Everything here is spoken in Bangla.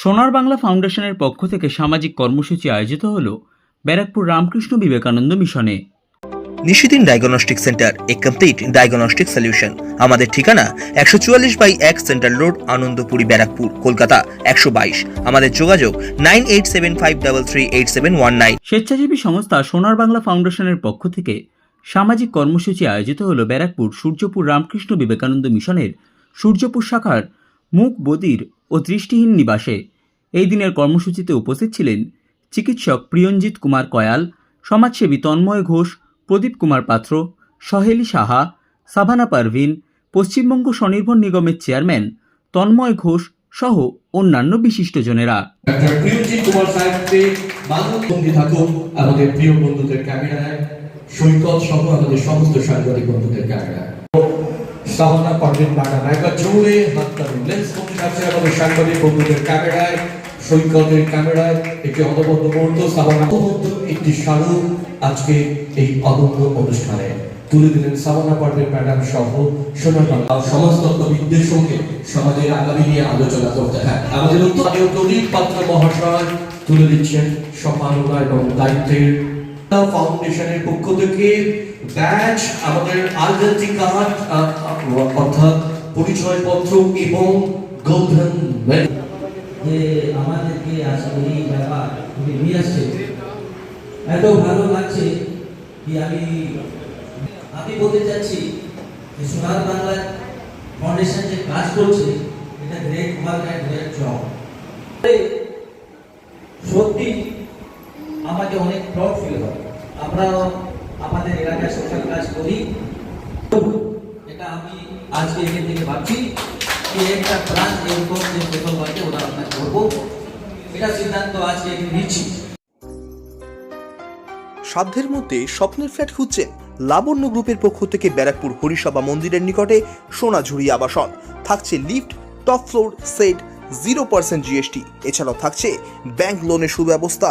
সোনার বাংলা ফাউন্ডেশনের পক্ষ থেকে সামাজিক কর্মসূচি আয়োজিত হল ব্যারাকপুর রামকৃষ্ণ বিবেকানন্দ মিশনে। Nishidin diagnostic centre a complete diagnostic solution. আমাদের ঠিকানা একশো চুয়াল্লিশ বাই এক সেন্ট্রাল রোড আনন্দপুরি ব্যারাকপুর কলকাতা একশো বাইশ। আমাদের যোগাযোগ nine eight seven five double three eight seven one nine. স্বেচ্ছাসেবী সংস্থা সোনার বাংলা ফাউন্ডেশনের পক্ষ থেকে সামাজিক কর্মসূচি আয়োজিত হল ব্যারাকপুর সূর্যপুর রামকৃষ্ণ বিবেকানন্দ মিশনের সূর্যপুর শাখার মুখ বদির ও দৃষ্টিহীন নিবাসে। এই দিনের কর্মসূচিতে উপস্থিত ছিলেন চিকিৎসক প্রিয়ঞ্জিত কুমার কয়াল, সমাজসেবী তন্ময় ঘোষ, প্রদীপ কুমার পাত্র, সহেলি সাহা, সাভানা পারভিন, পশ্চিমবঙ্গ স্বনির্ভর নিগমের চেয়ারম্যান তন্ময় ঘোষ সহ অন্যান্য বিশিষ্টজনেরা। সৈকত সহ আমাদের সমস্ত সাংবাদিক বন্ধুদের সাহানা, পারভিন ম্যাডাম একবার জোরে হাত তালুন লেন্স বন্দি থাকছে আমাদের সাংবাদিক বন্ধুদের ক্যামেরায়, সৈকতের ক্যামেরায়। একটি অনবদ্য মুহূর্ত অনবদ্য একটি স্মারক আজকে এই অনন্য অনুষ্ঠানে। তুলে দিলেন সাবানা পারভিন ম্যাডাম সহ সোনার বাংলা। সমাজতত্ত্ববিদদের সঙ্গে সমাজের আগামী নিয়ে আলোচনা করতে হয়। আমাদের উত্তরীয় প্রদীপ পাত্র মহাশয় তুলে দিচ্ছেন সম্মাননা এবং দায়িত্বের। ফাউন্ডেশনের পক্ষ থেকে ব্যাচ আমাদের আইডেন্টি কার্ড অর্থাৎ পরিচয়পত্র এবং গোল্ডেন মেডেল যে আমাদেরকে আজকে এই ব্যাপার উনি নিয়ে আসছে। এত ভালো লাগছে কি আমি আমি বলতে চাচ্ছি যে সোনার বাংলা ফাউন্ডেশন যে কাজ করছে, এটা great work and great job সত্যি আমাকে অনেক প্রাউড ফিল হয়। আমরাও আমাদের এলাকায় সোশ্যাল কাজ করি। এটা আমি আজকে এখান থেকে ভাবছি যে একটা ব্রাঞ্চ এরকম যে প্রকল্পকে ওরা আমরা করব। এটা সিদ্ধান্ত আজকে এখানে নিচ্ছি। সাধ্যের মধ্যে স্বপ্নের ফ্ল্যাট খুঁজছেন লাবণ্য গ্রুপের পক্ষ থেকে ব্যারাকপুর হরিসভা মন্দিরের নিকটে সোনাঝুরি আবাসন। থাকছে lift, top floor, set zero percent GST এছাড়াও থাকছে ব্যাংক লোনের সুব্যবস্থা।